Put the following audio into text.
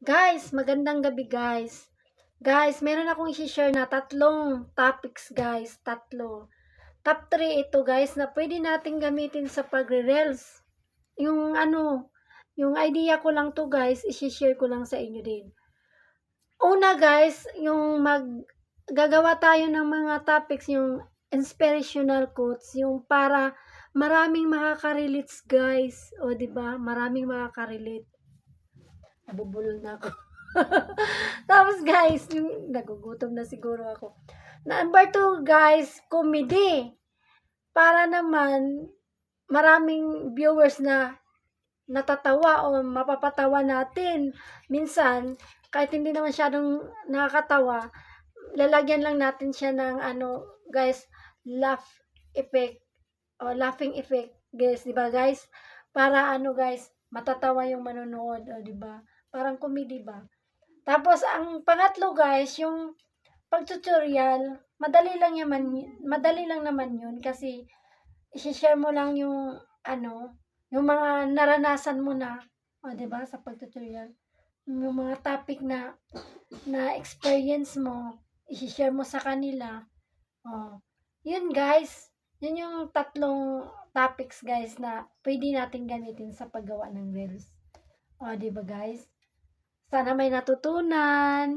Guys, magandang gabi guys. Guys, meron akong i-share na tatlong topics guys. Tatlo. Top 3 ito guys na pwede natin gamitin sa pagre-reels. Yung ano, yung idea ko lang to guys, i-share ko lang sa inyo din. Una guys, yung mag gagawa tayo ng mga topics, yung inspirational quotes, yung para maraming makaka-relate guys. O, di ba Maraming makaka-relate. Nabubulol na ako. Tapos guys, yung nagugutom na siguro ako. Number two guys, comedy. Para naman maraming viewers na natatawa o mapapatawa natin. Minsan, kahit hindi naman siyadong nakakatawa, lalagyan lang natin siya ng ano, guys, laugh effect o laughing effect, guys, 'di ba, guys? Para ano, guys, matatawa yung manonood, o 'di ba? Parang comedy ba? Tapos ang pangatlo, guys, yung pag-tutorial, madali lang yaman, madali lang naman 'yun kasi i-share mo lang yung ano, yung mga naranasan mo na, o 'di ba, sa pag-tutorial. Yung mga topic na na experience mo, i-share mo sa kanila. Oh. Yun guys, yun yung tatlong topics guys na pwede natin gamitin sa paggawa ng reels. O, di ba guys? Sana may natutunan.